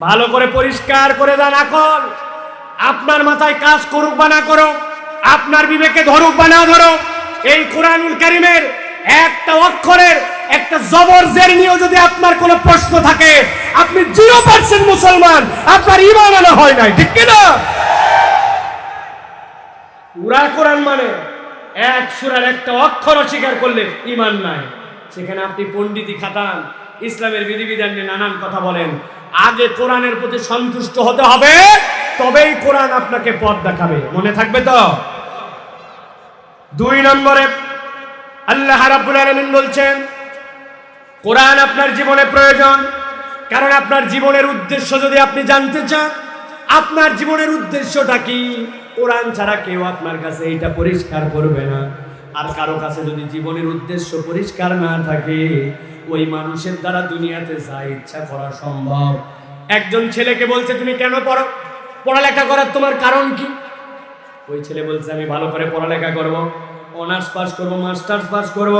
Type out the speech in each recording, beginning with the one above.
ভালো করে পরিষ্কার করে দেন আকল আপনার মাথায় কাজ করুক বা না করো আপনার বিবেকে ধরুক বা না ধরো এই কোরআনুল কারিমের একটা অক্ষরের, একটা জবর জের নিয়েও যদি আপনার কোনো প্রশ্ন থাকে, আপনি জিরো পার্সেন্ট মুসলমান, আপনার ইমান আনা হয় নাই, ঠিক কিনা? পুরা কোরআন মানে এক সুরার একটা অক্ষর অস্বীকার করলে ইমান নাই। সেখানে আপনি পণ্ডিতি খাতান ইসলামের বিধিবিধান নিয়ে নানান কথা বলেন। আগে কোরআনের প্রতি সন্তুষ্ট হতে হবে, তবেই কোরআন আপনাকে পথ দেখাবে। মনে থাকবে তো? দুই নম্বরে আল্লাহ রাব্বুল আলামিন বলছেন, কোরআন আপনার জীবনে প্রয়োজন, কারণ আপনার জীবনের উদ্দেশ্য যদি আপনি জানতে চান, আপনার জীবনের উদ্দেশ্যটা কি? কোরআন ছাড়া কেউ আপনার কাছে এটা পরিষ্কার করবে না। আর কারও কাছে যদি জীবনের উদ্দেশ্য পরিষ্কার না থাকে ওই মানুষের দ্বারা দুনিয়াতে যা ইচ্ছা করা সম্ভব। একজন ছেলেকে বলছে, তুমি কেন পড়ো? পড়ালেখা করার তোমার কারণ কি? ওই ছেলে বলছে, আমি ভালো করে পড়ালেখা করব, অনার্স পাস করব, মাস্টার্স পাস করব,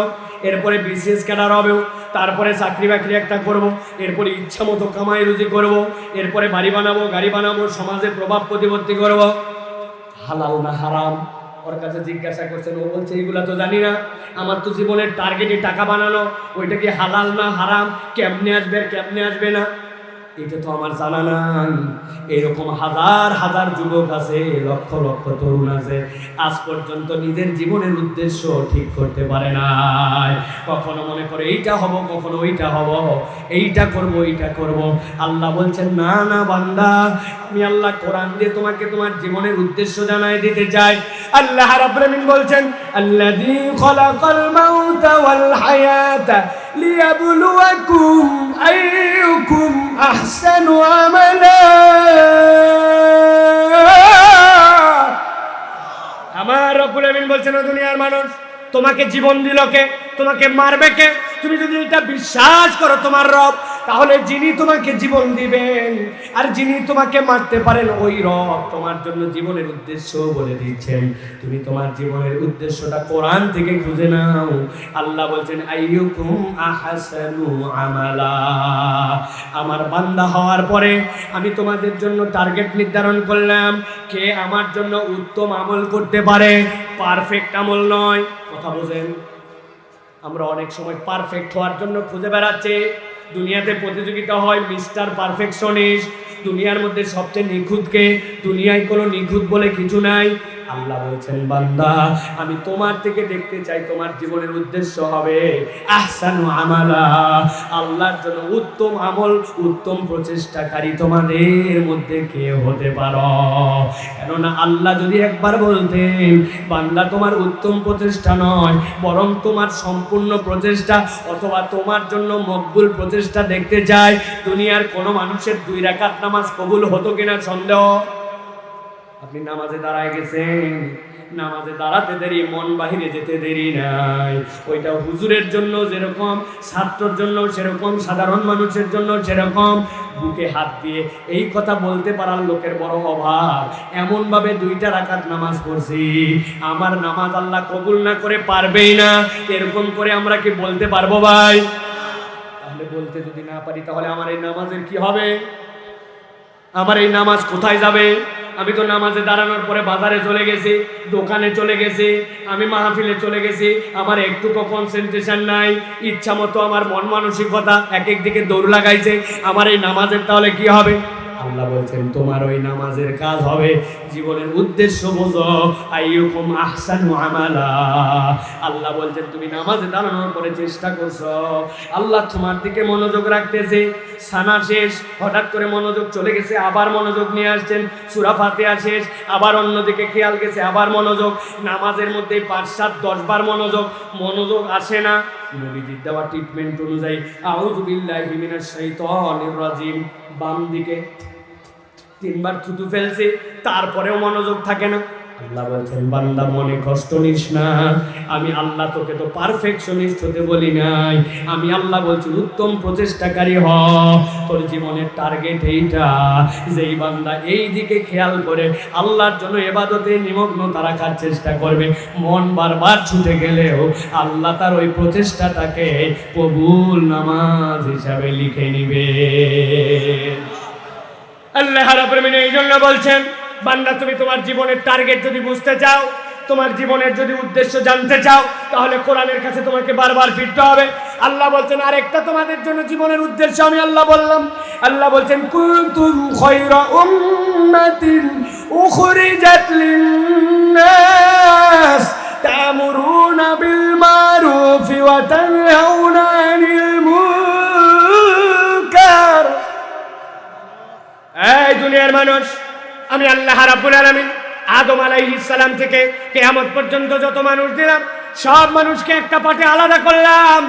এরপরে বিসিএস ক্যাডার হবে তারপরে চাকরি বাকরি একটা করব, এরপরে ইচ্ছা মতো কামাই রুজি করব, এরপরে বাড়ি বানাবো, গাড়ি বানাবো, সমাজে প্রভাব প্রতিপত্তি করব। হালাল না হারাম? ওর কাছে জিজ্ঞাসা করছেন ও বলছে এইগুলা তো জানি না। আমার তো জীবনের টার্গেটে টাকা বানানো। ওইটা কি হালাল না হারাম? কেমনে আসবে কেমনে আসবে না? এটা তো আমার জানা নাই। এরকম হাজার হাজার যুবক আছে, লক্ষ লক্ষ তরুণ আছে। আজ পর্যন্ত নিজের জীবনের উদ্দেশ্য ঠিক করতে পারে নাই। কখনো মনে করে এইটা হব, কখনো ওইটা হব। এইটা করব এইটা করব। আল্লাহ বলছেন, না না, বান্দা, আমি আল্লাহ কোরআন দিয়ে তোমাকে তোমার জীবনের উদ্দেশ্য জানাই দিতে চাই। আল্লাহ রাব্বুল আমিন বলছেন, আল্লাযী খলাকাল মাউতা ওয়াল ليبلوكم أيكم أحسن عملا. আমার রব্বুল আমিন ও দুনিয়ার মানুষ, তোমাকে জীবন দিল কে? তোমাকে মারবে কে? তুমি যদি এটা বিশ্বাস করো, তোমার রব তাহলে যিনি তোমাকে জীবন দিবেন, আর যিনি তোমাকে মারতে পারেন, ওই রব তোমার জন্য জীবনের উদ্দেশ্য বলে দিচ্ছেন। তুমি তোমার জীবনের উদ্দেশ্যটা কোরআন থেকে খুঁজে নাও। আল্লাহ বলছেন, আইয়ুকুম আহসানু আমালা। আমার বান্দা হওয়ার পরে আমি তোমাদের জন্য টার্গেট নির্ধারণ করলাম, কে আমার জন্য উত্তম আমল করতে পারে। পারফেক্ট আমল নয়। কথা বোঝেন? আমরা অনেক সময় পারফেক্ট হওয়ার জন্য খুঁজে বেড়াচ্ছি। দুনিয়াতে প্রতিযোগিতা হয় মিস্টার পারফেকশনিস্ট দুনিয়ার মধ্যে সবচেয়ে নিখুঁতকে, দুনিয়ায় কোনো নিখুঁত বলে কিছু নাই। আল্লাহ বলছেন, বান্দা, আমি তোমার থেকে দেখতে চাই তোমার জীবনের উদ্দেশ্য হবে। আহসানু আমালা, আল্লাহর জন্য উত্তম আমল, উত্তম প্রচেষ্টাকারী তোমাদের মধ্যে কে হতে পারো। কেননা আল্লাহ যদি একবার বলতেন, বান্দা, তোমার উত্তম প্রচেষ্টা নয়, বরং তোমার সম্পূর্ণ প্রচেষ্টা অথবা তোমার জন্য মকবুল প্রচেষ্টা দেখতে চাই, দুনিয়ার কোনো মানুষের দুই রাকাত নামাজ কবুল হতো কিনা সন্দেহ? আপনি নামাজে দাঁড়ায় গেছেন। নামাজে দাঁড়াতে দেরি, মন বাহিরে যেতে দেরি নাই। ওইটা হুজুরের জন্য যেরকম, ছাত্রর জন্য সেরকম, সাধারণ মানুষের জন্য সেরকম। বুকে হাত দিয়ে এই কথা বলতে পারার লোকের বড় অভাব। এমনভাবে দুইটা রাকাত নামাজ পড়ছি। আমার নামাজ আল্লাহ কবুল না করে পারবেই না। এরকম করে আমরা কি বলতে পারব ভাই? তাহলে বলতে যদি না পারি, তাহলে আমার এই নামাজের কি হবে? আমার এই নামাজ কোথায় যাবে? আমি তো নামাজে দাঁড়ানোর পরে বাজারে চলে গেছি, দোকানে চলে গেছি, আমি মাহফিলে চলে গেছি, আমার একটুকু কনসেন্ট্রেশন নাই ইচ্ছা মতো আমার মন মানসিকতা এক এক দিকে দৌড় লাগাইছে, আমার এই নামাজের তাহলে কি হবে? আল্লাহ বলছেন, তোমার ওই নামাজের কাজ হবে। জীবনের উদ্দেশ্য বোঝো, আইয়ুকুম আহসানু আমালা। আল্লাহ বলছেন, তুমি নামাজে দাঁড়ানোর পরে চেষ্টা করছ। আল্লাহ তোমার দিকে মনোযোগ রাখতেছে। সানা শেষ, হঠাৎ করে মনোযোগ চলে গেছে, আবার মনোযোগ নিয়ে আসছেন। সুরা ফাতিহা শেষ, আবার অন্যদিকে খেয়াল গেছে, আবার মনোযোগ। নামাজের মধ্যে পাঁচ, সাত, দশ বার মনোযোগ। মনোযোগ আসে না। নবীজির দেওয়া ট্রিটমেন্ট অনুযায়ী, আউযু বিল্লাহি মিনাশ শাইতানির রাজিম। বাম দিকে তিনবার থুতু ফেলছে, তারপরেও মনোযোগ থাকে না। আল্লাহ বলছেন, বান্দা, মনে কষ্ট নিস না। আমি আল্লাহ তোকে তো পারফেকশনিস্ট হতে বলি নাই। আমি আল্লাহ বলছি, উত্তম প্রচেষ্টাকারী হ। তোর জীবনের টার্গেট এইটা। যেই বান্দা এই দিকে খেয়াল করে, আল্লাহর জন্য এবাদতে নিমগ্নতা রাখার চেষ্টা করবে। মন বারবার ছুটে গেলেও আল্লাহ তার ওই প্রচেষ্টাটাকে কবুল নামাজ হিসাবে লিখে নিবে। আল্লাহ রাব্বুল আলামিন এই জন্য বলছেন, বান্দা তুমি তোমার জীবনের টার্গেট যদি বুঝতে চাও তোমার জীবনের যদি উদ্দেশ্য জানতে চাও, তাহলে কোরআনের কাছে তোমাকে বারবার ফিরতে হবে। আল্লাহ বলছেন, আরেকটা তোমাদের জন্য জীবনের উদ্দেশ্য আমি আল্লাহ বললাম। আল্লাহ বলছেন এই দুনিয়ার মানুষ, আমি আল্লাহ রাব্বুল আলামিন আদম আলাইহিস সালাম থেকে কিয়ামত পর্যন্ত যত মানুষ দিলাম, সব মানুষকে একটা পাটে আলাদা করলাম।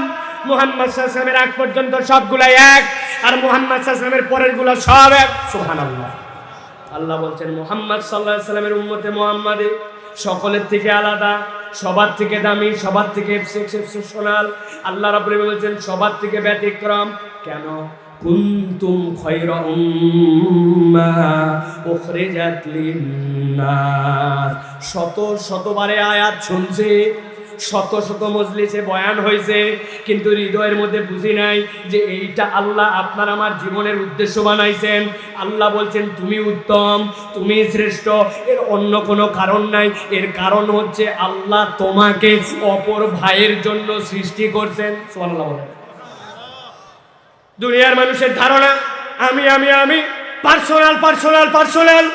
মুহাম্মদ আলাইহি আগ পর্যন্ত সবগুলাই এক, আর মুহাম্মদ আলাইহি পরেরগুলো সব এক। সুবহানাল্লাহ। আল্লাহ বলছেন, মুহাম্মদ আলাইহি সাল্লামের উম্মতে মুহাম্মাদে সকলের থেকে আলাদা, সবার থেকে দামি, সবার থেকে এক্সেপশনাল আল্লাহ আলামিন বলছেন, সবার থেকে ব্যতিক্রম। কেন? কুনতুম উখরিজাত লিন-নাস। শত শতবারে আয়াত শুনছে, শত শত মজলিসে বয়ান হয়েছে কিন্তু হৃদয়ের মধ্যে বুঝি নাই যে এইটা আল্লাহ আপনার আমার জীবনের উদ্দেশ্য বানাইছেন। আল্লাহ বলছেন, তুমি উত্তম, তুমি শ্রেষ্ঠ, এর অন্য কোনো কারণ নাই। এর কারণ হচ্ছে আল্লাহ তোমাকে অপর ভাইয়ের জন্য সৃষ্টি করছেন। সুবহানাল্লাহ বলেন। দুনিয়ার মানুষের ধারণা, আমি আমি আমি পার্সোনাল পার্সোনাল পার্সোনাল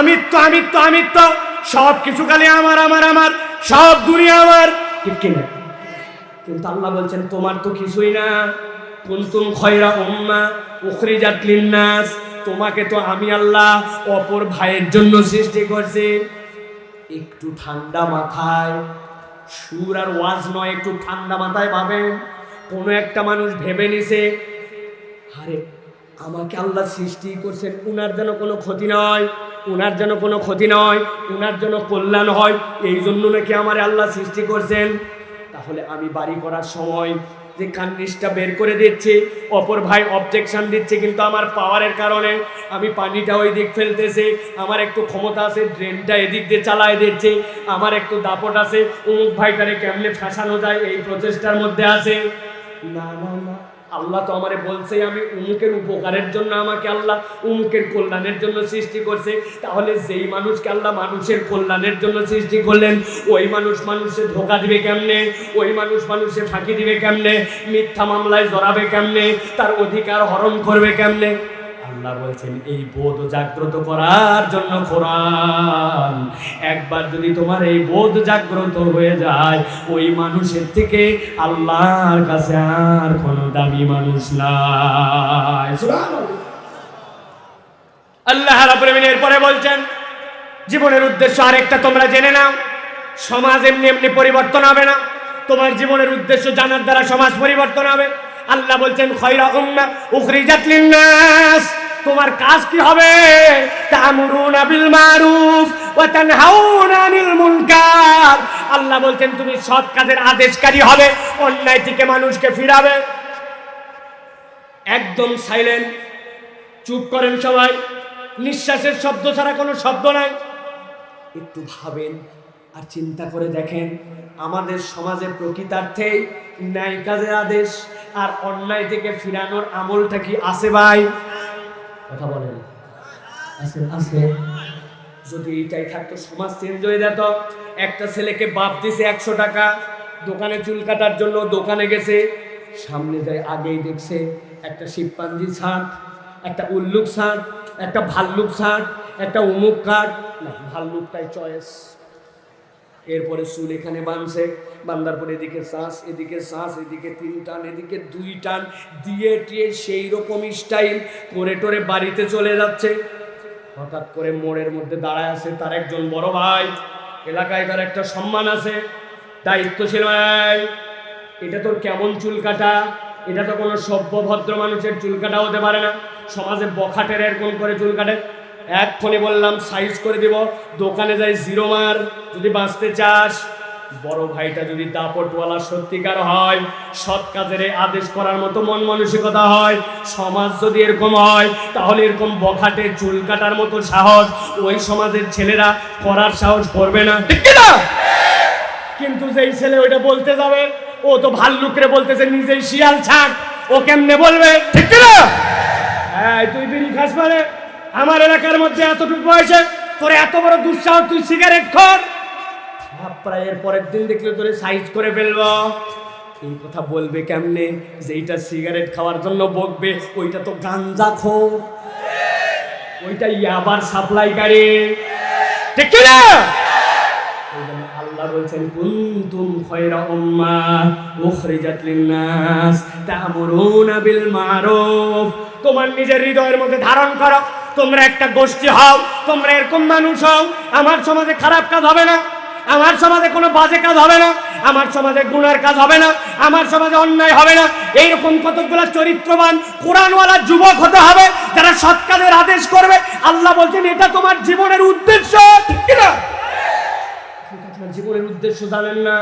আমিত্ব আমিত্ব আমিত্ব সব কিছু খালি আমার আমার আমার, সব দুনিয়া আমার। কিন্তু আল্লাহ বলছেন, তোমার তো কিছুই না। কুনতুম খয়রা উম্মা উখরিজাত লিন্নাস। তোমাকে তো আমি আল্লাহ অপর ভাইয়ের জন্য সৃষ্টি করছি। একটু ঠান্ডা মাথায়, সুর আর ওয়াজ নয়, একটু ঠান্ডা মাথায় ভাবেন। কোনো একটা মানুষ ভেবে নিছে আরে, আমাকে আল্লাহ সৃষ্টি করছেন, উনার যেন কোনো ক্ষতি নয়, উনার যেন কোনো ক্ষতি নয়, উনার যেন কল্যাণ হয়, এই জন্য নাকি আমার আল্লাহ সৃষ্টি করছেন। তাহলে আমি বাড়ি করার সময় যে কান্নিসটা বের করে দিচ্ছি, অপর ভাই অবজেকশন দিচ্ছে কিন্তু আমার পাওয়ারের কারণে, আমি পানিটা ওই দিক ফেলতেছি, আমার একটু ক্ষমতা আছে ড্রেনটা এদিক দিয়ে চালায় দিচ্ছে, আমার একটু দাপট আছে, অমুক ভাইটারে কেমনে ফাঁসানো যায়, এই প্রচেষ্টার মধ্যে আছে। না না না আল্লাহ তো আমারে বলছে, আমি উমুকের উপকারের জন্য আমাকে আল্লাহ উমুকের কল্যাণের জন্য সৃষ্টি করছে। তাহলে যেই মানুষকে আল্লাহ মানুষের কল্যাণের জন্য সৃষ্টি করলেন, ওই মানুষ মানুষে ধোকা দিবে কেমনে? ওই মানুষ মানুষে ফাঁকি দিবে কেমনে? মিথ্যা মামলায় জড়াবে কেমনে? তার অধিকার হরণ করবে কেমনে? আল্লাহ বলছেন, এই বোধ জাগ্রত করার জন্য কোরআন। একবার যদি তোমার এই বোধ জাগ্রত হয়ে যায়, ওই মানুষের থেকে আল্লাহর কাছে আর কোনো দামি মানুষ নাই। আল্লাহ রাব্বুল এরপরে বলছেন, জীবনের উদ্দেশ্য আরেকটা তোমরা জেনে নাও। সমাজ এমনি এমনি পরিবর্তন হবে না। তোমার জীবনের উদ্দেশ্য জানার দ্বারা সমাজ পরিবর্তন হবে। আল্লাহ বলছেন, খয়রা উম্মা উখরিজাত লিন-নাস। তোমার কাজ কি হবে? আল্লাহ বলছেন, তুমি সৎ কাজের আদেশকারী হবে, অন্যায় থেকে মানুষকে ফিরাবে। একদম সাইলেন্ট চুপ করেন সবাই। নিঃশ্বাসের শব্দ ছাড়া কোনো শব্দ নাই। একটু ভাবেন আর চিন্তা করে দেখেন, আমাদের সমাজে প্রকৃতার্থেই ন্যায় কাজের আদেশ আর অন্যায় থেকে ফিরানোর আমলটা কি আছে ভাই? কথা বলেন। আছে আছে যদি এটাই থাকতো, সমাজ চেঞ্জ হয়ে যেত। একটা ছেলেকে বাপ দিছে একশো টাকা, দোকানে চুল কাটার জন্য দোকানে গেছে। সামনে যায় আগেই দেখছে একটা শিবপাঞ্জি ছাঁট একটা উল্লুক ছাঁট একটা ভাল্লুক ছাঁট একটা উমুক কাঠ না, ভাল্লুকটাই চয়েস এরপরে চুল এখানে বাঁধছে বান্দার পরে এদিকে শ্বাস এদিকে শ্বাস, এদিকে তিন টান, এদিকে দুই টান, দিয়ে টিয়ে সেই রকম স্টাইল করে টোরে বাড়িতে চলে যাচ্ছে। হঠাৎ করে মোড়ের মধ্যে দাঁড়ায় আছে তার একজন বড় ভাই। এলাকায় তার একটা সম্মান আছে। দায়িত্বশীল ভাই, এটা তোর কেমন চুল কাটা? এটা তো কোনো সভ্য ভদ্র মানুষের চুল কাটা হতে পারে না। সমাজে বখাটের এরকম করে চুল কাটে। এক্ষণে বললাম সাইজ করে দিব। দোকানে যাই জিরো মার। যদি বাঁচতে চাস, বড় ভাইটা যদি দাপটওয়ালা সত্যিকার হয়, সৎ কাজের আদেশ করার মতো মন মানসিকতা হয়, সমাজ যদি এরকম হয়, তাহলে এরকম বখাটে চুল কাটার মতো সাহস ওই সমাজের ছেলেরা করার সাহস করবে না। ঠিক না কিন্তু যেই ছেলে ওইটা বলতে যাবে, ও তো ভাল্লুকরে বলতেছে, নিজেই শিয়াল ছাক। ও কেমনে বলবে? ঠিক না হ্যাঁ তুই বিড়ি খাস মানে? আমার এলাকার মধ্যে এতটুকু বয়সে তোর এত বড় দুঃসাহস, তুই সিগারেট খর। প্রায় এর পরের দিন দেখলে তোরে সাইজ করে ফেলব। এই কথা বলবে কেমনে? যে এইটা সিগারেট খাওয়ার জন্য বকবে, ওইটা তো গাঞ্জা খোর। ওইটা ইয়াবার সাপ্লাইকারী ঠিক না? আল্লাহ বলছেন, কুনতুম খায়রা উম্মাহ উখরিজাত লিন-নাস তা'মুরুনা বিল মারুফ। তোমার নিজের হৃদয়ের মধ্যে ধারণ করো। তোমরা একটা গোষ্ঠী হও, তোমরা এরকম মানুষ হও, আমার সমাজে খারাপ কাজ হবে না, আমার সমাজে কোনো বাজে কাজ হবে না, আমার সমাজে গুণার কাজ হবে না, আমার সমাজে অন্যায় হবে না। এইরকম কতগুলো চরিত্রবান কোরআনওয়ালা যুবক হতে হবে, যারা সৎ কাজের আদেশ করবে। আল্লাহ বলছেন, এটা তোমার জীবনের উদ্দেশ্য। ঠিক জীবনের উদ্দেশ্য জানেন না।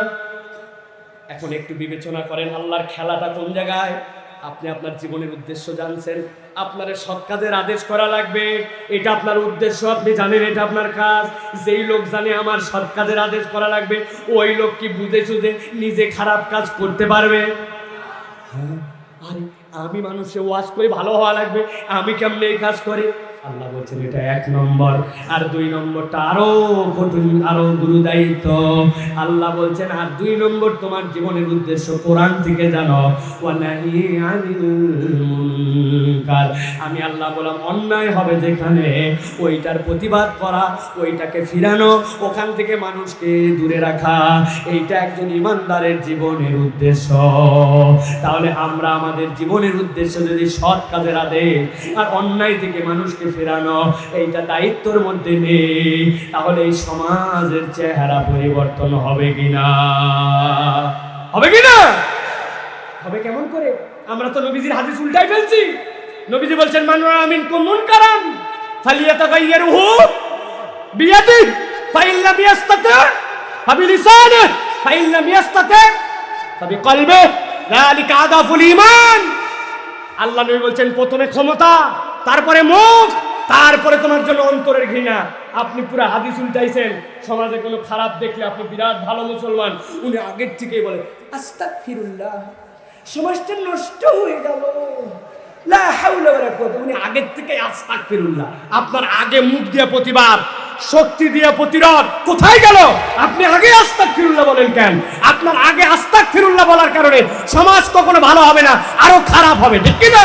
এখন একটু বিবেচনা করেন, আল্লাহর খেলাটা কোন জায়গায়? আপনি আপনার জীবনের উদ্দেশ্য জানছেন আপনার সৎ কাজের আদেশ করা লাগবে। এটা আপনার উদ্দেশ্য আপনি জানেন এটা আপনার কাজ। যেই লোক জানে আমার সৎ কাজের আদেশ করা লাগবে ওই লোক কি বুঝে সুঝে নিজে খারাপ কাজ করতে পারবে? হ্যাঁ, আরে আমি মানুষে ওয়াশ করে ভালো হওয়া লাগবে আমি কেমনে এই কাজ করে? আল্লাহ বলছেন, এটা এক নম্বর। আর দুই নম্বরটা আরও কঠিন, আরও গুরু দায়িত্ব আল্লাহ বলছেন, আর দুই নম্বর তোমার জীবনের উদ্দেশ্য কোরআন থেকে জানো। ওয়ানাহি আনিল মুনকার আমি আল্লাহ বললাম, অন্যায় হবে যেখানে, ওইটার প্রতিবাদ করা, ওইটাকে ফিরানো, ওখান থেকে মানুষকে দূরে রাখা, এইটা একজন ইমানদারের জীবনের উদ্দেশ্য। তাহলে আমরা আমাদের জীবনের উদ্দেশ্য যদি সৎ কাজের আদেশ আর অন্যায় থেকে মানুষকে ফেরানো, এইটা দায়িত্বর মধ্যে নেই, তাহলে এই সমাজের চেহারা পরিবর্তন হবে কিনা? হবে কিনা? হবে কেমন করে? আমরা তো নবীজির হাদিস উল্টাই ফেলছি। নবীজি বলছেন মানুষ আমিন কুমুন কারাম ফালিয়াতাগাইয়ারুহু বিয়াদি ফাইন লাম ইয়াস্তাতি ফাবিলিসানি ফাইন লাম ইয়াস্তাতি ফাবিকলবি, যালিকা আদাফুল ঈমান। আল্লাহ নবী বলছেন, প্রথমে ক্ষমতা, তারপরে মুখ, তারপরে তোমার জন্য অন্তরের ঘৃণা। আপনি পুরো হাদিস উল্টাইছেন, সমাজে কোনো খারাপ দেখলে আপনি বিরাট ভালো মুসলমান। উনি আগের থেকেই বলে আস্তাক ফিরুল্লাহ সমাজটা নষ্ট হয়ে গেল। উনি আগের থেকে আস্তাক ফিরুল্লাহ। আপনার আগে মুখ দিয়ে প্রতিবাদ, শক্তি দিয়ে প্রতিরোধ কোথায় গেল? আপনি আগে আস্তাক ফিরুল্লাহ বলেন কেন? আপনার আগে আস্তাক ফিরুল্লাহ বলার কারণে সমাজ কখনো ভালো হবে না, আরও খারাপ হবে, ঠিক কি না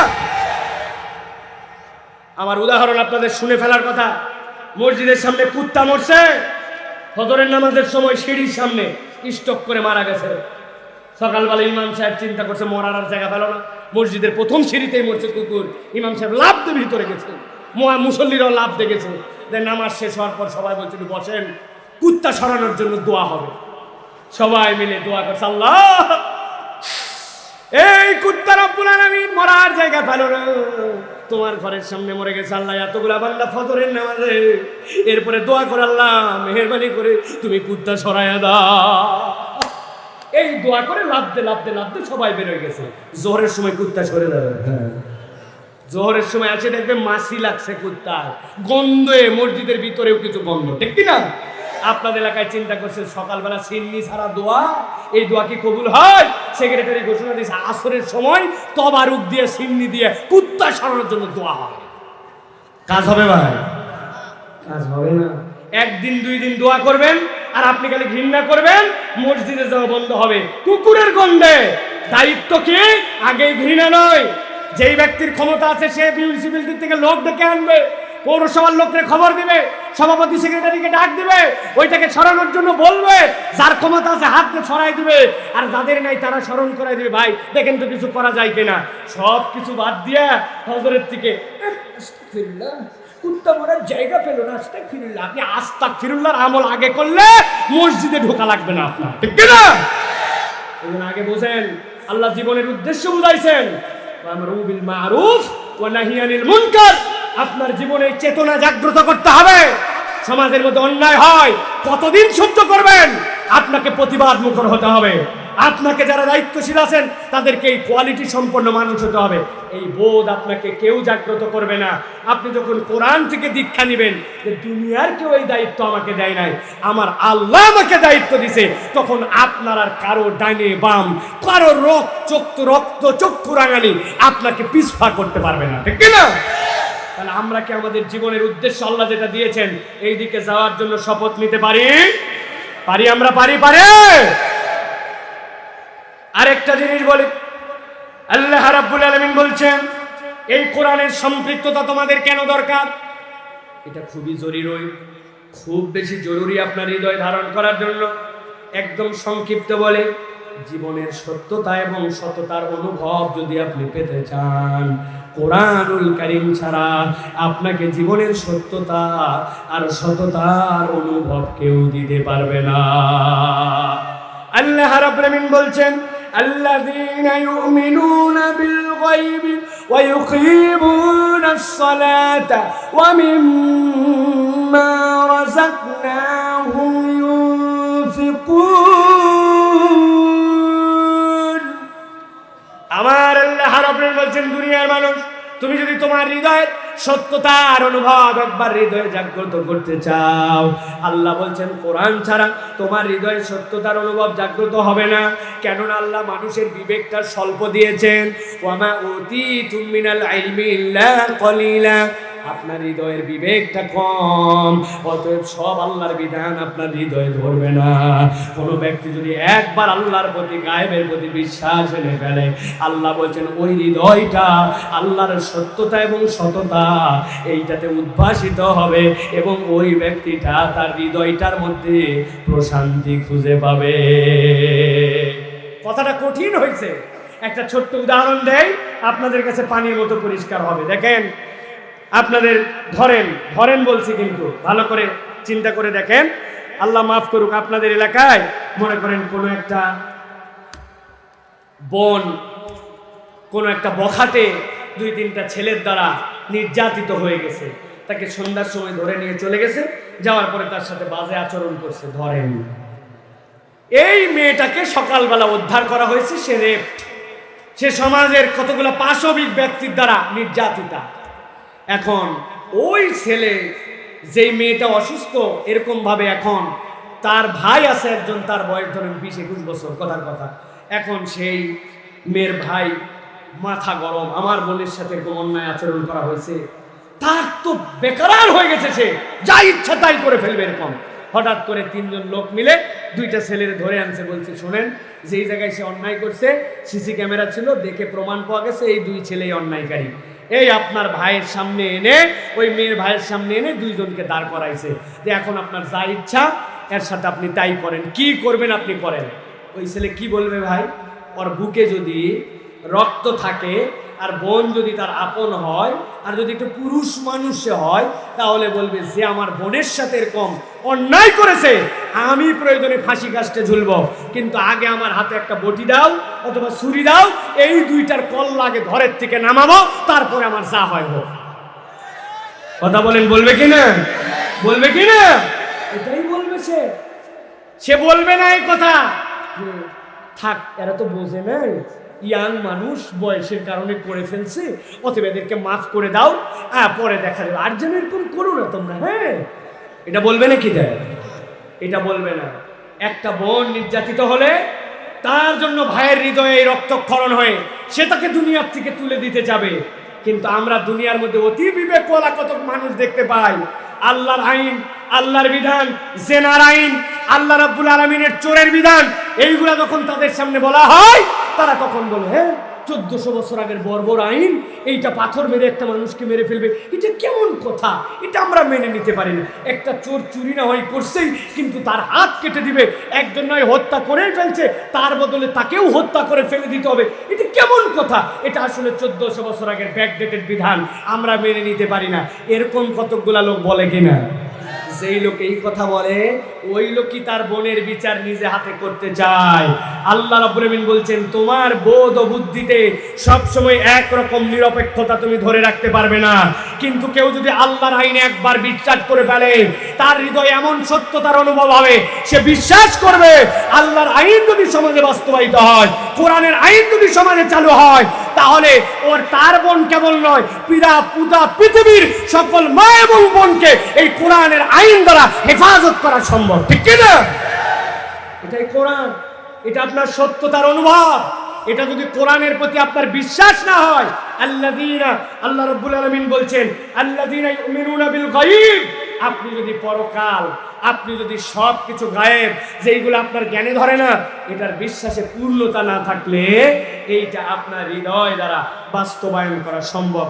আমার উদাহরণ আপনাদের শুনে ফেলার কথা। মসজিদের সামনে কুত্তা মরছে, ফজরের নামাজের সময় সিঁড়ির সামনে স্টক করে মারা গেছে। সকালবেলা ইমাম সাহেব চিন্তা করছে, মরার আর জায়গা পেল না। মসজিদের প্রথম সিঁড়িতেই মরছে কুকুর। ইমাম সাহেব লাভ দিয়ে ভিতরে গেছে। মুসল্লিরাও লাভ দেখেছে যে নামাজ শেষ হওয়ার পর সবাই বলছিল, বসেন, কুত্তা সরানোর জন্য দোয়া হবে। সবাই মিলে দোয়া করছে, আল্লাহ! এই কুত্তা রব্বুল আমি মরার জায়গা পেল না। তোমার ঘরের সামনে মরে গেছে, আল্লাহ, এতগুলা বান্দা ফজরের নামাজে। এরপরে দোয়া করে, আল্লাহ, মেহেরবানি করে তুমি কুত্তা সরাইয়া দাও। এই দোয়া করে লাভতে লাভতে লাভতে সবাই বের হয়ে গেছে। জোহরের সময় কুত্তা সরে যাবে। জোহরের সময় আছে দেখবে মাসি লাগছে কুত্তার। গন্ধে মসজিদের ভিতরেও কিছু গন্ধ ঠিক কি না আপনাদের এলাকায় চিন্তা করছে সকালবেলা সিন্নি ছাড়া দোয়া এই দোয়া কি কবুল হয়? সেক্রেটারি ঘোষণা দিয়েছে আসরের সময় তবারুক দিয়ে সিন্নি দিয়ে কুত্তা সরানোর জন্য দোয়া হয়। কাজ হবে ভাই? কাজ হবে না। একদিন দুই দিন দোয়া করবেন আর আপনি খালি ঘৃণা করবেন মসজিদে যাওয়া বন্ধ হবে। কুকুরের গন্ধে। দায়িত্ব কি? আগে ঘৃণা নয়। যেই ব্যক্তির ক্ষমতা আছে সে মিউনিসিপ্যালিটি থেকে লোক ডেকে আনবে পৌরসভার লোককে খবর দিবে সভাপতি সেক্রেটারিকে ডাক দিবে ওইটাকে সরানোর জন্য বলবে যার ক্ষমতা আছে হাত দিয়ে সরাই দিবে আর যাদের নাই তারা স্মরণ করাই দিবে। ভাই দেখেন তো কিছু করা যায় কিনা। সব কিছু বাদ দিয়ে হজরের থেকে "আহ, আস্তাগফিরুল্লাহ, কুত্তা জায়গা পেল না, আস্তাক ফিরুল্লাহ। আপনি আস্তাক ফিরুল্লাহর আমল আগে করলে মসজিদে ঢোকা লাগবে না আপনার। ঠিক না আগে বোঝেন, আল্লাহ জীবনের উদ্দেশ্য বুঝাইছেন। আমরু বিল মারুফ ওয়া নাহি আনিল মুনকার। আপনার জীবনে চেতনা জাগ্রত করতে হবে। সমাজের মধ্যে অন্যায় হয়, কতদিন সহ্য করবেন? আপনাকে প্রতিবাদ মুখর হতে হবে। আপনাকে যারা দায়িত্বশীল আছেন, তাদেরকে এই কোয়ালিটি সম্পন্ন মানুষ হতে হবে। এই বোধ আপনাকে কেউ জাগ্রত করবে না। আপনি যখন কোরআন থেকে দীক্ষা নেবেন যে দুনিয়ার কেউ এই দায়িত্ব আমাকে দেয় নাই, আমার আল্লাহ আমাকে দায়িত্ব দিছে, তখন আপনার আর কারও ডাইনে বাম, কারও রক্ত চক্ষু রক্ত চক্ষু রাঙানি আপনাকে পিছফা করতে পারবে না। ঠিক না তাহলে আমরা কি আমাদের জীবনের উদ্দেশ্য আল্লাহ যেটা দিয়েছেন এই দিকে যাওয়ার জন্য শপথ নিতে পারি? পারি আমরা? পারি? পারে? আরেকটা জিনিস বলি। আল্লাহ রাব্বুল আলামিন বলছেন, এই কোরআনের সম্পৃক্ততা তোমাদের কেন দরকার? এটা খুবই জরুরি, খুব বেশি জরুরি আপনার হৃদয় ধারণ করার জন্য। একদম সংক্ষিপ্ত বলে, জীবনের সত্যতা এবং সততার অনুভব যদি আপনি পেতে চান, কোরআনুল কারিম ছাড়া আপনাকে জীবনের সত্যতা আর সততার অনুভব কেউ দিতে পারবে না। আল্লাহ রাব্বুল আলামিন বলছেন الذين يؤمنون بالغيب ويقيمون الصلاة ومما رزقناهم ينفقون আমার আল্লাহ রব্বুল বলছেন দুনিয়ার মানুষ তুমি যদি তোমার হৃদয়ের সত্যতার অনুভব একবার হৃদয়ে জাগ্রত করতে চাও। আল্লাহ বলছেন, কোরআন ছাড়া তোমার হৃদয়ে সত্যতার অনুভব জাগ্রত হবে না। কেননা আল্লাহ মানুষের বিবেকটা স্বল্প দিয়েছেন। ওয়ামা অতি তুমিনাল আইলমি ইল্লা কলিলা। আপনার হৃদয়ের বিবেকটা কম। অতএব সব আল্লাহর বিধান আপনার হৃদয়ে ধরবে না। কোনো ব্যক্তি যদি একবার আল্লাহর প্রতি, গায়েবের প্রতি বিশ্বাস এনে ফেলে, আল্লাহ বলছেন, ওই হৃদয়টা আল্লাহর সত্যতা এবং সততা, এইটাতে উদ্ভাসিত হবে এবং ওই ব্যক্তিটা তার হৃদয়টার মধ্যে প্রশান্তি খুঁজে পাবে। কথাটা কঠিন হয়েছে। একটা ছোট্ট উদাহরণ দেয় আপনাদের কাছে পানির মতো পরিষ্কার হবে। দেখেন আপনাদের ধরেন ধরেন বলছি কিন্তু, ভালো করে চিন্তা করে দেখেন। আল্লাহ মাফ করুক, আপনাদের এলাকায় মনে করেন কোনো একটা বন, কোনো একটা বখাতে দুই তিনটা ছেলের দ্বারা নির্যাতিত হয়ে গেছে। তাকে সন্ধ্যার সময় ধরে নিয়ে চলে গেছে, যাওয়ার পরে তার সাথে বাজে আচরণ করছে, ধরেন। এই মেয়েটাকে সকালবেলা উদ্ধার করা হয়েছে, সে রেপ। সে সমাজের কতগুলো পাশবিক ব্যক্তির দ্বারা নির্যাতিতা। এখন ওই ছেলে যেই মেয়েটা অসুস্থ এরকম ভাবে এখন, তার ভাই আছে একজন, তার বয়স ধরেন বিশ একুশ বছর, কথার কথা। এখন সেই মেয়ের ভাই মাথা গরম, আমার বোনের সাথে এরকম অন্যায় আচরণ করা হয়েছে। তার তো বেকার হয়ে গেছে সে, যা ইচ্ছা তাই করে ফেলবে এরকম। হঠাৎ করে তিনজন লোক মিলে দুইটা ছেলের ধরে আনছে, বলছে, শোনেন, যেই জায়গায় সে অন্যায় করছে, সিসি ক্যামেরা ছিল, দেখে প্রমাণ পাওয়া গেছে, এই দুই ছেলেই অন্যায়কারী। এই আপনার ভাইয়ের সামনে এনে, ওই মেয়ের ভাইয়ের সামনে এনে দুইজনকে দাঁড় করাইছে। যে এখন আপনার যা ইচ্ছা, এর সাথে আপনি তাই করেন। কি করবেন আপনি করেন? ওই ছেলে কি বলবে ভাই? ওর বুকে যদি রক্ত থাকে আর বোন যদি তার আপন হয়, আর যদি একটু পুরুষ মানুষ হয়, তাহলে বলবে যে আমার বোনের সাথে এরকম অন্যায় করেছে, আমি প্রয়োজনে ফাঁসি কাস্টে ঝুলব। কিন্তু আগে আমার হাতে একটা বটি দাও অথবা ছুরি দাও, এই দুইটার কল্লা আগে ঘরের থেকে নামাবো, তারপরে আমার যা হয় হোক। কথা বলেন, বলবে কি না? বলবে কি না? এটাই বলবে সে। সে বলবে না এই কথা। থাক, এরা তো বোঝে নাই। ইয়াং মানুষ বয়সের কারণে করে ফেলছে, অতএব এদেরকে মাফ করে দাও হ্যাঁ পরে দেখা যাবে। আর যেন এরকম করো না তোমরা হ্যাঁ? এটা বলবে না কি দেয় এটা বলবে না। একটা বোন নির্যাতিত হলে তার জন্য ভাইয়ের হৃদয়ে এই রক্তক্ষরণ হয়ে, সে তাকে দুনিয়ার থেকে তুলে দিতে যাবে। কিন্তু আমরা দুনিয়ার মধ্যে অতি বিবেক কত মানুষ দেখতে পাই আল্লাহর আইন, আল্লাহর বিধান, জেনার আইন, আল্লাহ রাব্বুল আলমিনের চোরের বিধান, এইগুলা যখন তাদের সামনে বলা হয়, তারা তখন বলে হ্যাঁ চোদ্দশো বছর আগের বর্বর আইন, এইটা পাথর মেরে একটা মানুষকে মেরে ফেলবে। এটা কেমন কথা? এটা আমরা মেনে নিতে পারি না। একটা চোর চুরি না হয় করছেই, কিন্তু তার হাত কেটে দিবে। একজন নয়, হত্যা করেই ফেলছে। তার বদলে তাকেও হত্যা করে ফেলে দিতে হবে। এটা কেমন কথা? এটা আসলে চোদ্দশো বছর আগের ব্যাকডেটেড বিধান। আমরা মেনে নিতে পারি না। এরকম কতকগুলা লোক বলে কিনা? যেই লোক এই কথা বলে, ওই লোকই তার বোনের বিচার নিজে হাতে করতে চায়। আল্লাহ আমিন বলছেন, তোমার বোধ ও বুদ্ধিতে সব সময় এক রকম নিরপেক্ষতা তুমি ধরে রাখতে পারবে না। কিন্তু কেউ যদি আল্লাহর আইনে একবার বিশ্বাস করে ফেলে, তার হৃদয়ে এমন সত্যতার অনুভব হবে, সে বিশ্বাস করবে, আল্লাহর আইন যদি সমাজে বাস্তবায়িত হয়, কোরআনের আইন যদি সমাজে চালু হয় তাহলে ওর তার বোন কেবল নয় পিরা পুতা, পৃথিবীর সকল মা এবং বোনকে এই কোরআনের আইন দ্বারা হেফাজত করা সম্ভব। ঠিক কিনা এটাই কোরআন, এটা আপনার সত্যতার অনুভব। এটা যদি কোরআনের প্রতি আপনার বিশ্বাস না হয়, আল্লাযীনা, আল্লাহ রব্বুল আলমিন বলছেন, আল্লাযীনা ইউমিনুনা বিল গায়ব, আপনি যদি পরকাল, আপনি যদি সব কিছু গায়েব, যেইগুলো আপনার জ্ঞানে ধরে না, এটার বিশ্বাসে পূর্ণতা না থাকলে এইটা আপনার হৃদয় দ্বারা বাস্তবায়ন করা সম্ভব নয়।